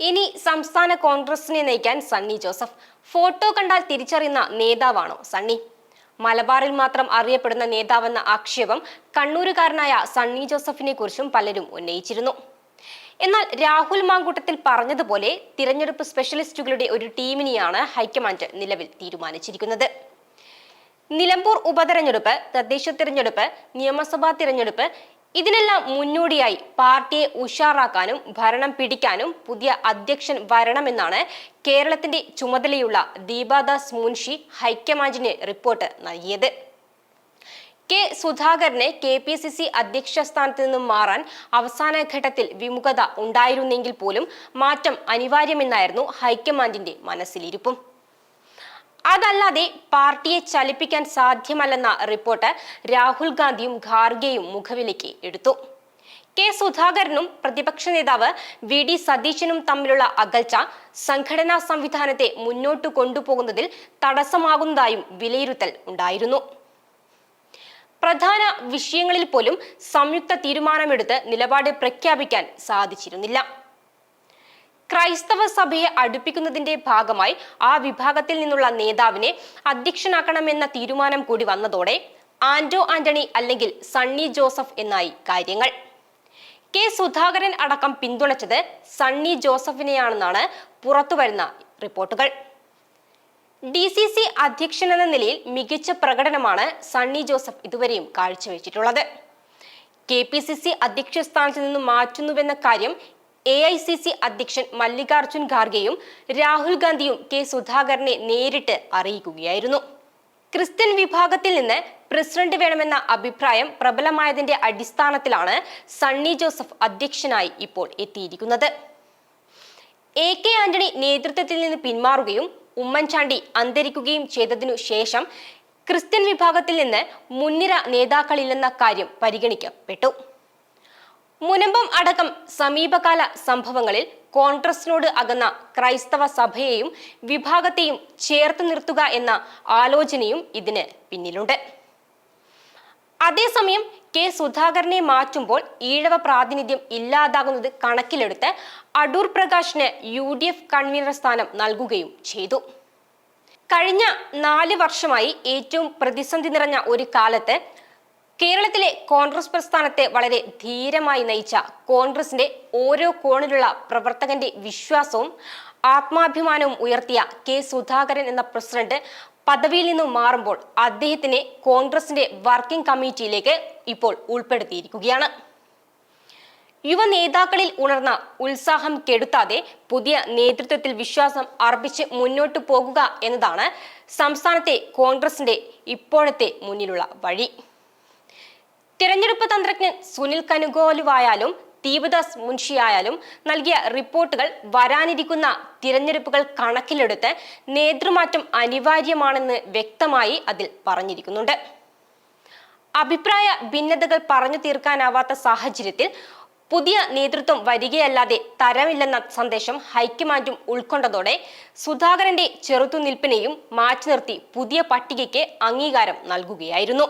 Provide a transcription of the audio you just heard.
ഇനി സംസ്ഥാന കോൺഗ്രസിനെ നയിക്കാൻ സണ്ണി ജോസഫ്. ഫോട്ടോ കണ്ടാൽ തിരിച്ചറിയുന്ന നേതാവാണോ സണ്ണി? മലബാറിൽ മാത്രം അറിയപ്പെടുന്ന നേതാവെന്ന ആക്ഷേപം കണ്ണൂരുകാരനായ സണ്ണി ജോസഫിനെ കുറിച്ചും പലരും ഉന്നയിച്ചിരുന്നു. എന്നാൽ രാഹുൽ മാങ്കൂട്ടത്തിൽ പറഞ്ഞതുപോലെ തിരഞ്ഞെടുപ്പ് സ്പെഷ്യലിസ്റ്റുകളുടെ ഒരു ടീമിനെയാണ് ഹൈക്കമാൻഡ് നിലവിൽ തീരുമാനിച്ചിരിക്കുന്നത്. നിലമ്പൂർ ഉപതെരഞ്ഞെടുപ്പ് തദ്ദേശ തിരഞ്ഞെടുപ്പ് നിയമസഭാ തിരഞ്ഞെടുപ്പ് ഇതിനെല്ലാം മുന്നോടിയായി പാർട്ടിയെ ഉഷാറാക്കാനും ഭരണം പിടിക്കാനും പുതിയ അധ്യക്ഷൻ വരണമെന്നാണ് കേരളത്തിന്റെ ചുമതലയുള്ള ദീപാദാസ് മുൻഷി ഹൈക്കമാൻഡിന് റിപ്പോർട്ട് നൽകിയത്. കെ സുധാകരനെ കെ പി സി സി അധ്യക്ഷ സ്ഥാനത്ത് നിന്നും മാറാൻ അവസാന ഘട്ടത്തിൽ വിമുഖത ഉണ്ടായിരുന്നെങ്കിൽ പോലും മാറ്റം അനിവാര്യമെന്നായിരുന്നു ഹൈക്കമാൻഡിന്റെ മനസ്സിലിരിപ്പും. അതല്ലാതെ പാർട്ടിയെ ചലിപ്പിക്കാൻ സാധ്യമല്ലെന്ന റിപ്പോർട്ട് രാഹുൽ ഗാന്ധിയും ഖാർഗെയും മുഖവിലേക്ക് എടുത്തു. കെ സുധാകരനും പ്രതിപക്ഷ നേതാവ് വി ഡി സതീശനും തമ്മിലുള്ള അകൽച്ച സംഘടനാ സംവിധാനത്തെ മുന്നോട്ട് കൊണ്ടുപോകുന്നതിൽ തടസ്സമാകുന്നതായും വിലയിരുത്തൽ ഉണ്ടായിരുന്നു. പ്രധാന വിഷയങ്ങളിൽ പോലും സംയുക്ത തീരുമാനമെടുത്ത് നിലപാട് പ്രഖ്യാപിക്കാൻ സാധിച്ചിരുന്നില്ല. ക്രൈസ്തവ സഭയെ അടുപ്പിക്കുന്നതിന്റെ ഭാഗമായി ആ വിഭാഗത്തിൽ നിന്നുള്ള നേതാവിനെ അധ്യക്ഷനാക്കണമെന്ന തീരുമാനം കൂടി വന്നതോടെ ആന്റോ ആന്റണി അല്ലെങ്കിൽ സണ്ണി ജോസഫ് എന്നായി കാര്യങ്ങൾ. കെ സുധാകരൻ അടക്കം പിന്തുണച്ചത് സണ്ണി ജോസഫിനെയാണെന്നാണ് പുറത്തുവരുന്ന റിപ്പോർട്ടുകൾ. ഡി സി സി അധ്യക്ഷൻ എന്ന നിലയിൽ മികച്ച പ്രകടനമാണ് സണ്ണി ജോസഫ് ഇതുവരെയും കാഴ്ചവെച്ചിട്ടുള്ളത്. കെ പി സി സി അധ്യക്ഷ സ്ഥാനത്ത് നിന്ന് മാറ്റുന്നുവെന്ന കാര്യം എ ഐ സി സി അധ്യക്ഷൻ മല്ലികാർജുൻ ഖാർഗെയും രാഹുൽ ഗാന്ധിയും കെ സുധാകരനെ നേരിട്ട് അറിയിക്കുകയായിരുന്നു. ക്രിസ്ത്യൻ വിഭാഗത്തിൽ നിന്ന് പ്രസിഡന്റ് വേണമെന്ന അഭിപ്രായം പ്രബലമായതിന്റെ അടിസ്ഥാനത്തിലാണ് സണ്ണി ജോസഫ് അധ്യക്ഷനായി ഇപ്പോൾ എത്തിയിരിക്കുന്നത്. എ കെ ആന്റണി നേതൃത്വത്തിൽ നിന്ന് പിന്മാറുകയും ഉമ്മൻചാണ്ടി അന്തരിക്കുകയും ചെയ്തതിനു ശേഷം ക്രിസ്ത്യൻ വിഭാഗത്തിൽ നിന്ന് മുൻനിര നേതാക്കളില്ലെന്ന കാര്യം പരിഗണിക്കപ്പെട്ടു. മുനമ്പം അടക്കം സമീപകാല സംഭവങ്ങളിൽ കോൺഗ്രസിനോട് അകന്ന ക്രൈസ്തവ സഭയെയും വിഭാഗത്തെയും ചേർത്ത് നിർത്തുക എന്ന ആലോചനയും ഇതിന് പിന്നിലുണ്ട്. അതേസമയം കെ സുധാകരനെ മാറ്റുമ്പോൾ ഈഴവ പ്രാതിനിധ്യം ഇല്ലാതാകുന്നത് കണക്കിലെടുത്ത് അടൂർ പ്രകാശിന് യു ഡി എഫ് കൺവീനർ സ്ഥാനം നൽകുകയും ചെയ്തു. കഴിഞ്ഞ നാല് വർഷമായി ഏറ്റവും പ്രതിസന്ധി നിറഞ്ഞ ഒരു കാലത്ത് കേരളത്തിലെ കോൺഗ്രസ് പ്രസ്ഥാനത്തെ വളരെ ധീരമായി നയിച്ച കോൺഗ്രസിന്റെ ഓരോ കോണിലുള്ള പ്രവർത്തകന്റെ വിശ്വാസവും ആത്മാഭിമാനവും ഉയർത്തിയ കെ സുധാകരൻ എന്ന പ്രസിഡന്റ് പദവിയിൽ നിന്നും മാറുമ്പോൾ അദ്ദേഹത്തിനെ കോൺഗ്രസിന്റെ വർക്കിംഗ് കമ്മിറ്റിയിലേക്ക് ഇപ്പോൾ ഉൾപ്പെടുത്തിയിരിക്കുകയാണ്. യുവ നേതാക്കളിൽ ഉണർന്ന ഉത്സാഹം കെടുത്താതെ പുതിയ നേതൃത്വത്തിൽ വിശ്വാസം അർപ്പിച്ച് മുന്നോട്ട് പോകുക എന്നതാണ് സംസ്ഥാനത്തെ കോൺഗ്രസിന്റെ ഇപ്പോഴത്തെ മുന്നിലുള്ള വഴി. തിരഞ്ഞെടുപ്പ് തന്ത്രജ്ഞൻ സുനിൽ കനുഗോലുവായാലും ദീപദാസ് മുൻഷിയായാലും നൽകിയ റിപ്പോർട്ടുകൾ വരാനിരിക്കുന്ന തിരഞ്ഞെടുപ്പുകൾ കണക്കിലെടുത്ത് നേതൃമാറ്റം അനിവാര്യമാണെന്ന് വ്യക്തമായി അതിൽ പറഞ്ഞിരിക്കുന്നുണ്ട്. അഭിപ്രായ ഭിന്നതകൾ പറഞ്ഞു തീർക്കാനാവാത്ത സാഹചര്യത്തിൽ പുതിയ നേതൃത്വം വരികയല്ലാതെ തരമില്ലെന്ന സന്ദേശം ഹൈക്കമാൻഡും ഉൾക്കൊണ്ടതോടെ സുധാകരന്റെ ചെറുത്തുനിൽപ്പിനെയും മാറ്റി നിർത്തി പുതിയ പട്ടികയ്ക്ക് അംഗീകാരം നൽകുകയായിരുന്നു.